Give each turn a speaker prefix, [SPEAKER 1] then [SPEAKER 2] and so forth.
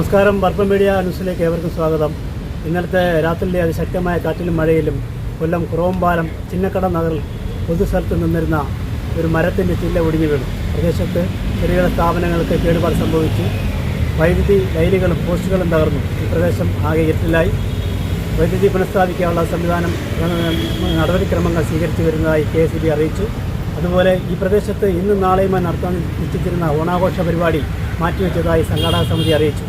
[SPEAKER 1] നമസ്കാരം. ബർപ്പ മീഡിയ ന്യൂസിലേക്ക് ഏവർക്കും സ്വാഗതം. ഇന്നലത്തെ രാത്രിയിലെ അതിശക്തമായ കാറ്റിലും മഴയിലും കൊല്ലം കുറവമ്പാലം ചിന്നക്കട നഗറിൽ പൊതുസ്ഥലത്ത് നിന്നിരുന്ന ഒരു മരത്തിന്റെ ചില്ല ഒടിഞ്ഞു വീണു. പ്രദേശത്ത് ചെറുകിട സ്ഥാപനങ്ങൾക്ക് കേടുപാട് സംഭവിച്ചു. വൈദ്യുതി ലൈനുകളും പോസ്റ്റുകളും തകർന്നു. ഈ പ്രദേശം ആകെ ഇരുട്ടിലായി. വൈദ്യുതി പുനഃസ്ഥാപിക്കാനുള്ള സംവിധാനം നടപടിക്രമങ്ങൾ സ്വീകരിച്ചു വരുന്നതായി കെ എസ് ബി അറിയിച്ചു. അതുപോലെ ഈ പ്രദേശത്ത് ഇന്നും നാളെയുമായി നടത്താൻ നിശ്ചയിച്ചിരുന്ന ഓണാഘോഷ പരിപാടി മാറ്റിവെച്ചതായി സംഘാടക സമിതി അറിയിച്ചു.